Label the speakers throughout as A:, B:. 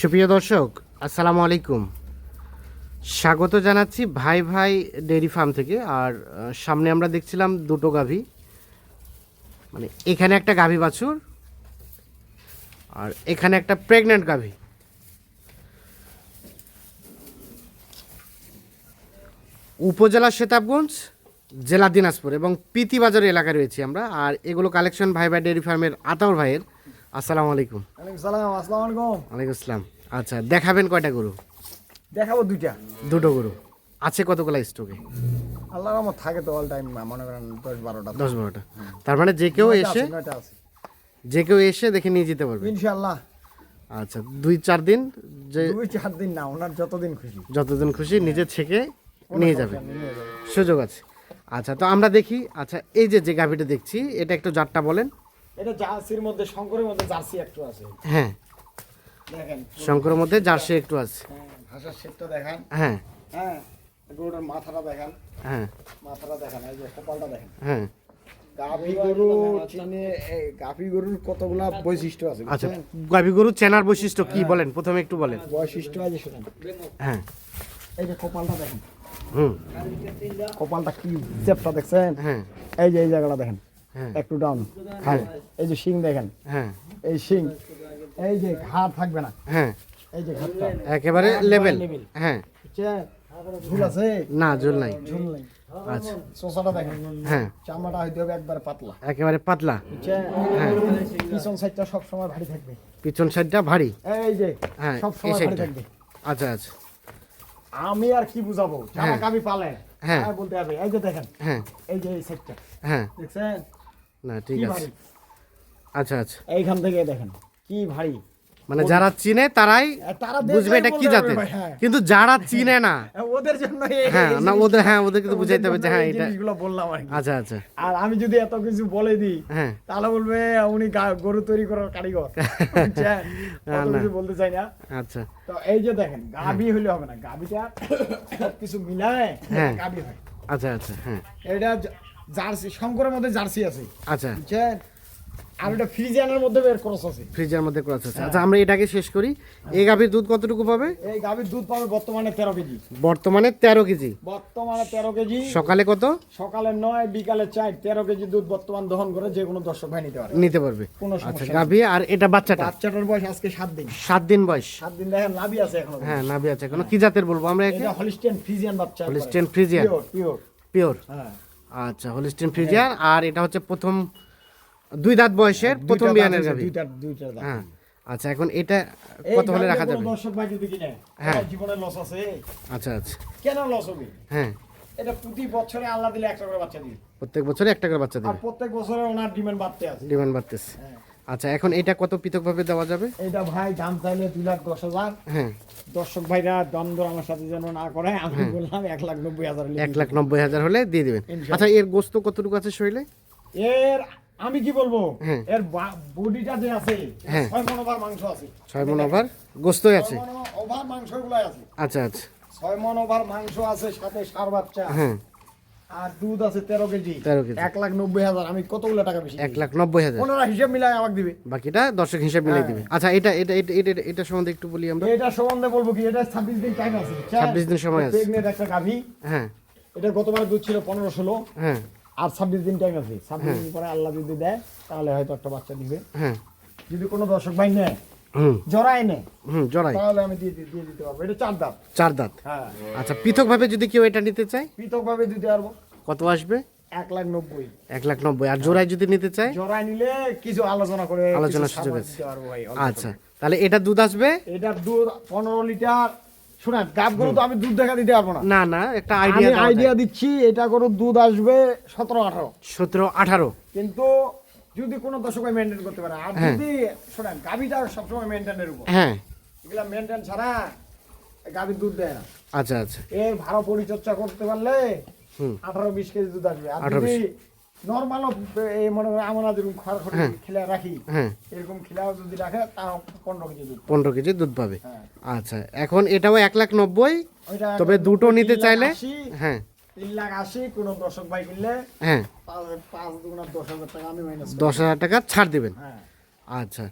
A: সুপ্রিয় দর্শক, আসসালামু আলাইকুম। স্বাগত জানাচ্ছি ভাই ভাই ডেয়ারি ফার্ম থেকে, আর সামনে আমরা দেখছিলাম দুটো গাভী। মানে এখানে একটা গাভী বাছুর, আর এখানে একটা প্রেগনেন্ট গাভী। উপজেলা সেতাবগঞ্জ, জেলা দিনাজপুর এবং পিতিবাজার এলাকায় রয়েছি আমরা, আর এগুলো কালেকশন ভাই ভাই ডেয়ারি ফার্মের আতাউর ভাইয়ের। আসসালামু আলাইকুম।
B: সালাম আসসালামু আলাইকুম।
A: ওয়ালাইকুম আসসালাম। আচ্ছা দেখাবেন কয়টা গরু?
B: দেখাবো দুইটা।
A: দুটো গরু। আছে কতগুলো স্টকে
B: আল্লাহর রহমত থাকে তো অল টাইম মনে করেন দশ বারোটা।
A: দশ বারোটা। তার মানে যে কেউ এসে যে কেউ এসে দেখে নিয়ে যেতে পারবে।
B: ইনশাআল্লাহ।
A: আচ্ছা দুই চার দিন যে
B: দুই চার দিন না ওনার যতদিন খুশি।
A: যতদিন খুশি নিজে থেকে নিয়ে যাবে।
B: নিয়ে যাবে।
A: সুযোগ আছে। আচ্ছা তো আমরা দেখি। আচ্ছা এই যে যে গাভিটা দেখছি এটা একটু জাতটা বলেন।
B: এটা জার্সির মধ্যে শঙ্করের মধ্যে জার্সি একটু আছে।
A: হ্যাঁ।
B: দেখেন
A: শঙ্করের মধ্যে জার্সি একটু আছে।
B: হ্যাঁ শেপটা দেখান।
A: হ্যাঁ।
B: হ্যাঁ গরুটার মাথাটা দেখান।
A: হ্যাঁ।
B: মাথাটা দেখান এই যে কপালটা দেখেন।
A: হ্যাঁ।
B: গাভী গরু চিনে গাভী গরুর কতগুলা বৈশিষ্ট্য আছে
A: আচ্ছা? গাভি গরু চেনার বৈশিষ্ট্য কি বলেন? প্রথমে একটু বলেন।
B: বৈশিষ্ট্য আছে শুনেন
A: হ্যাঁ।
B: এই যে কপালটা দেখেন।
A: হুম।
B: কপালটা কি চেপটা দেখছেন?
A: হ্যাঁ।
B: এই যে এই জায়গাটা দেখেন। একটু ডাউন হ্যাঁ। এই যে শিং দেখেন।
A: হ্যাঁ।
B: এই শিং এই যে ঘাট থাকবে না।
A: হ্যাঁ।
B: এই যে ঘাটটা
A: একেবারে লেভেল হ্যাঁ।
B: ঝুল আছে?
A: না ঝোল নাই।
B: ঝুল নেই।
A: আচ্ছা।
B: দেখেন।
A: হ্যাঁ।
B: চামড়াটা হইতে একবারে পাতলা।
A: একেবারে পাতলা। হ্যাঁ।
B: পিছন সাইডটা সব সময় ভারী থাকবে।
A: পিছন সাইডটা ভারী।
B: এই যে
A: হ্যাঁ
B: সব সময় ভারী থাকবে।
A: আচ্ছা আচ্ছা।
B: আমি আর কি বুঝাবো?
A: হ্যাঁ।
B: পালে।
A: হ্যাঁ।
B: হ্যাঁ বলতে হবে। এই যে দেখেন।
A: হ্যাঁ।
B: এই যে এই সাইডটা
A: হ্যাঁ।
B: দেখছেন?
A: না ঠিক আছে। আচ্ছা আচ্ছা।
B: এইখান থেকে দেখেন কি ভারী।
A: মানে যারা চিনে তারাই বুঝবে এটা কি জাতের।
B: হ্যাঁ।
A: কিন্তু যারা চিনে না
B: ওদের জন্য
A: হ্যাঁ না ওদের হ্যাঁ ওদের কিন্তু বুঝাইতে হবে যে হ্যাঁ এটা
B: জিনিসগুলো বললাম আর
A: আচ্ছা আচ্ছা।
B: আর আমি যদি এত কিছু বলে দিই
A: হ্যাঁ।
B: তাহলে বলবে উনি গরু তৈরি করার কারিগর। বুঝছেন? কিছু বলতে চাই না।
A: আচ্ছা।
B: তো এই যে দেখেন গাবি হইলে হবে না গাবিটা সব কিছু মিলায়
A: হ্যাঁ।
B: গাবি হয়।
A: আচ্ছা আচ্ছা হ্যাঁ।
B: এটা জার্সি শঙ্করের মধ্যে জার্সি আছে।
A: আচ্ছা।
B: বুঝছেন আর এটা ফ্রিজিয়ানের মধ্যে বের ক্রস আছে।
A: ফ্রিজের মধ্যে ক্রস আছে। আচ্ছা আমরা এটাকে শেষ করি। এই গাভীর দুধ কতটুকু পাবে?
B: এই গাবির দুধ পাবে বর্তমানে তেরো কেজি।
A: বর্তমানে তেরো কেজি।
B: বর্তমানে তেরো কেজি।
A: সকালে কত?
B: সকালে নয় বিকালে চার। তেরো কেজি দুধ বর্তমান দহন করে যে কোনো দর্শক ভাই নিতে পারে।
A: নিতে পারবে।
B: কোনো
A: আচ্ছা। গাভী আর এটা বাচ্চাটা?
B: বাচ্চাটার বয়স আজকে সাত দিন।
A: সাত দিন বয়স।
B: সাত দিন দেখেন লাভি আছে এখনও।
A: হ্যাঁ নাভি আছে কোনো কি জাতের বলব আমরা
B: এটা হলিস্টিয়ান ফ্রিজিয়ান বাচ্চা।
A: Holstein Friesian
B: pure pure
A: pure
B: হ্যাঁ।
A: আচ্ছা হোলিস্টিন ফ্রিজিয়ান আর এটা হচ্ছে প্রথম দুই দাঁত বয়সের প্রথম বিয়ানের গাভী। হ্যাঁ। আচ্ছা এখন এটা কত হলে রাখা যাবে?
B: দর্শক ভাই যদি কিনে
A: হ্যাঁ।
B: জীবনে লস আছে।
A: আচ্ছা আচ্ছা।
B: কেন লস হবে?
A: হ্যাঁ।
B: এটা প্রতি বছরে আল্লাহ দিলে একটা করে বাচ্চা দিবে।
A: প্রত্যেক বছরে একটা করে বাচ্চা দিবে।
B: আর প্রত্যেক বছরে ওনার ডিমান্ড বাড়তে আছে।
A: ডিমান্ড বাড়তেছে।
B: হ্যাঁ।
A: আচ্ছা এখন এটা কত পৃথকভাবে দেওয়া যাবে?
B: এইটা ভাই দাম চাইলে দুই লাখ দশ হাজার।
A: হ্যাঁ।
B: দর্শক ভাইরা দ্বন্দ্ব আমার সাথে যেন না করে আমি বললাম এক লাখ নব্বই হাজার
A: এক লাখ নব্বই হাজার হলে দিয়ে দেবেন। আচ্ছা এর গোস্ত কতটুকু আছে শরীরে?
B: এর আমি কি বলব?
A: হ্যাঁ।
B: এর বডিটা যে আছে
A: হ্যাঁ।
B: ছয় মন ওভার মাংস আছে।
A: ছয় মন ওভার গোস্তই আছে।
B: ওভার মাংস গুলাই আছে।
A: আচ্ছা আচ্ছা।
B: ছয় মন ওভার মাংস আছে সাথে সার বাচ্চা
A: হ্যাঁ।
B: আর দুধ আছে তেরো কেজি।
A: 13 কেজি।
B: এক লাখ নব্বই হাজার। আমি কতগুলো টাকা বেশি
A: এক লাখ নব্বই হাজার।
B: হিসেব মিলাই আমাকে দিবে।
A: বাকিটা দর্শক হিসাব মিলিয়ে
B: হ্যাঁ।
A: দিবে। আচ্ছা এটা এটা এটা এটা সম্বন্ধে একটু বলি আমরা।
B: এটা সম্বন্ধে বলব কি এটা ছাব্বিশ দিন টাইম আছে
A: 26 দিন সময় আছে।
B: প্রেগনেন্ট একটা গাভী।
A: হ্যাঁ।
B: এটা গতবার দুধ ছিল পনেরো ষোলো।
A: হ্যাঁ।
B: আর ছাব্বিশ দিন টাইম আছে। ছাব্বিশ দিন পরে আল্লাহ যদি দেয় তাহলে হয়তো একটা বাচ্চা দিবে।
A: হ্যাঁ।
B: যদি কোনো দর্শক ভাই নেয়
A: হুম।
B: জড়ায়
A: হুম জড়াই
B: তাহলে আমি দিয়ে দিয়ে দিতে পারব। এটা চার দাম
A: চার দাঁত।
B: হ্যাঁ।
A: আচ্ছা পৃথকভাবে যদি কেউ এটা নিতে চায়?
B: পৃথকভাবে দিতে পারব।
A: কত আসবে?
B: এক লাখ নব্বই।
A: এক লাখ নব্বই। আর জোড়ায় যদি নিতে চায়?
B: জড়ায় নিলে কিছু আলোচনা করে
A: আলোচনার সুযোগ আছে।
B: দিতে পারব ভাই অল্প
A: আচ্ছা তাহলে এটা দুধ আসবে?
B: করে। দুধ পনেরো লিটার। শুনেন গাব গরু তো আমি দুধ দেখা দিতে পারব না।
A: না না একটা আইডিয়া
B: আইডিয়া দিচ্ছি এটা গরু দুধ আসবে সতেরো আঠারো।
A: সতেরো আঠারো।
B: কিন্তু যদি কোনো দর্শক মেনটেন করতে পারে। আর
A: হ্যাঁ।
B: যদি শোনেন গাভিটা সবসময় মেনটেনের উপর।
A: হ্যাঁ।
B: এগুলা মেনটেন ছাড়া গাভির দুধ দেয় না।
A: আচ্ছা আচ্ছা।
B: এর ভালো পরিচর্যা করতে পারলে আঠারো বিশ কেজি দুধ আসবে। আর
A: 18
B: যদি নর্মালও এই মনে হয় আমরা যেরকম খড় খড়ি
A: হ্যাঁ।
B: রাখি
A: হ্যাঁ।
B: এরকম খেলাও যদি রাখে তাও পনেরো কেজি দুধ
A: পনেরো কেজি দুধ পাবে। আচ্ছা এখন এটাও এক লাখ নব্বই। তবে দুটো নিতে চাইলে হ্যাঁ।
B: তিন লাখ আশি কোনো দর্শক ভাই কিনলে
A: হ্যাঁ।
B: দশ হাজার টাকা
A: ছাড় দিবেন।
B: হ্যাঁ
A: আচ্ছা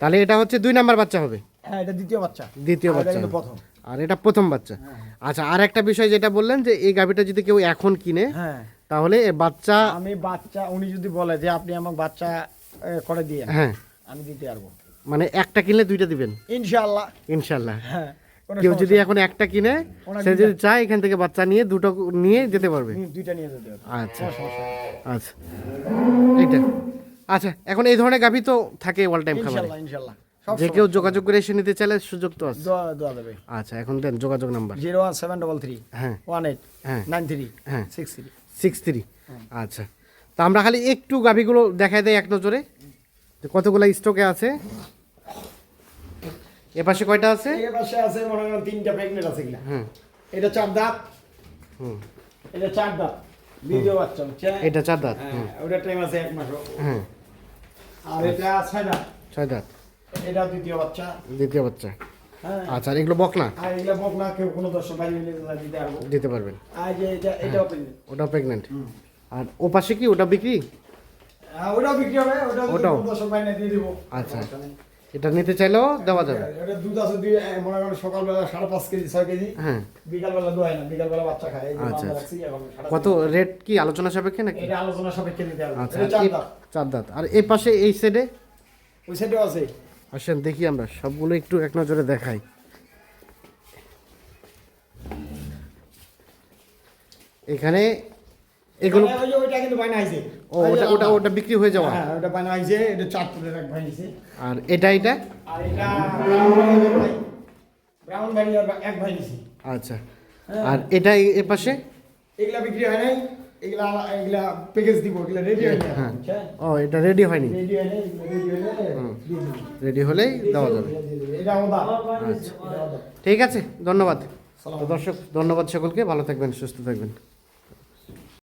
A: তাহলে এটা হচ্ছে দুই নাম্বার বাচ্চা হবে?
B: হ্যাঁ এটা দ্বিতীয় বাচ্চা।
A: দ্বিতীয়
B: আর এটা
A: বাচ্চা
B: প্রথম।
A: আর এটা প্রথম বাচ্চা। আচ্ছা আর একটা বিষয় যেটা বললেন যে এই গাভিটা যদি কেউ এখন কিনে
B: হ্যাঁ।
A: তাহলে বাচ্চা
B: আমি বাচ্চা উনি যদি বলে যে আপনি আমার বাচ্চা করে দিয়ে
A: হ্যাঁ।
B: আমি দিতে পারব।
A: মানে একটা কিনলে দুইটা দিবেন?
B: ইনশাআল্লাহ।
A: ইনশাল্লাহ
B: হ্যাঁ।
A: কেউ যদি এখন একটা কিনে সে যদি চায় এখান থেকে বাচ্চা নিয়ে দুটো নিয়ে যেতে পারবে।
B: দুইটা নিয়ে যেতে হবে
A: আচ্ছা। আচ্ছা। এইটা। আচ্ছা এখন এই ধরনের গাভি তো থাকে অল টাইম খাবারে।
B: ইনশাআল্লাহ
A: যে কেউ যোগাযোগ করে এসে নিতে চাইলে সুযোগ তো আছে।
B: দোয়া দোয়া দেবে।
A: আচ্ছা এখন দেন যোগাযোগ number.
B: Zero one seven double three.
A: হ্যাঁ।
B: One eight.
A: হ্যাঁ।
B: Nine three.
A: হ্যাঁ।
B: Six three.
A: Six three. আচ্ছা। তা আমরা খালি একটু গাভিগুলো দেখাই দেয় এক নজরে। কতগুলো স্টকে আছে। এ পাশে কয়টা আছে?
B: এই পাশে আছে মনে করেন তিনটা প্রেগনেন্ট আছে কিনা
A: হ্যাঁ
B: এটা চার দাঁত।
A: হুম।
B: এটা চার দাঁত। দ্বিতীয় বাচ্চা
A: এটা চার দাঁত
B: হ্যাঁ ওটা টাইম আছে এক মাস
A: হ্যাঁ
B: আর এটা ছয় দাঁত।
A: ছয় দাঁত।
B: এটা দ্বিতীয় বাচ্চা।
A: দ্বিতীয় বাচ্চা।
B: হ্যাঁ।
A: আচ্ছা আর এগুলো বকনা?
B: আর এগুলো বক না কেউ কোনো দর্শক বাইরে নিয়ে দিতে পারব।
A: দিতে পারবেন।
B: আর যে এটা এটাও প্রেগনেন্ট
A: ওটাও প্রেগনেন্ট আর ও পাশে কি? ওটা বিক্রি?
B: ওটাও বিক্রি হবে। ওটাও? কোনো দর্শক বাইরে দিয়ে দিব।
A: আচ্ছা। এটা নিতে চাইলেও দেওয়া যাবে।
B: এটা দুধ আছে দুই মনে করেন সকালবেলা সাড়ে পাঁচ কেজি ছয় কেজি
A: হ্যাঁ।
B: বিকালবেলা দোয়াই না বিকালবেলা বাচ্চা খায়
A: আচ্ছা, আচ্ছা। কত রেট কি আলোচনা সাপেক্ষে নাকি?
B: এটা আলোচনা সাপেক্ষে দিতে হবে।
A: আচ্ছা
B: চার দাঁত।
A: চার দাঁত। আর এই পাশে এই সাইডে
B: ওই সাইডেও আছে।
A: আসেন দেখি আমরা সবগুলো একটু এক নজরে দেখাই। এখানে এগুলো
B: মানে ওই যে ওইটা কিন্তু
A: ও ওটা ওটা ওটা বিক্রি হয়ে যাওয়া?
B: হ্যাঁ ওটা এটা চার ফুটের এক
A: আর এটা এটা?
B: আর এটা ব্রাউন ভাই এক
A: আচ্ছা। আর এটা এ- পাশে?
B: এগুলা বিক্রি হয় নাই। এগুলা এগুলা প্যাকেজ দিব এগুলা রেডি হয়
A: হ্যাঁ। ও এটা রেডি হয়নি?
B: রেডি হয় না এগুলা রেডি হলে
A: রেডি হলেই দেওয়া যাবে।
B: এটা
A: আচ্ছা। ঠিক আছে ধন্যবাদ। তো দর্শক ধন্যবাদ সকলকে। ভালো থাকবেন সুস্থ থাকবেন।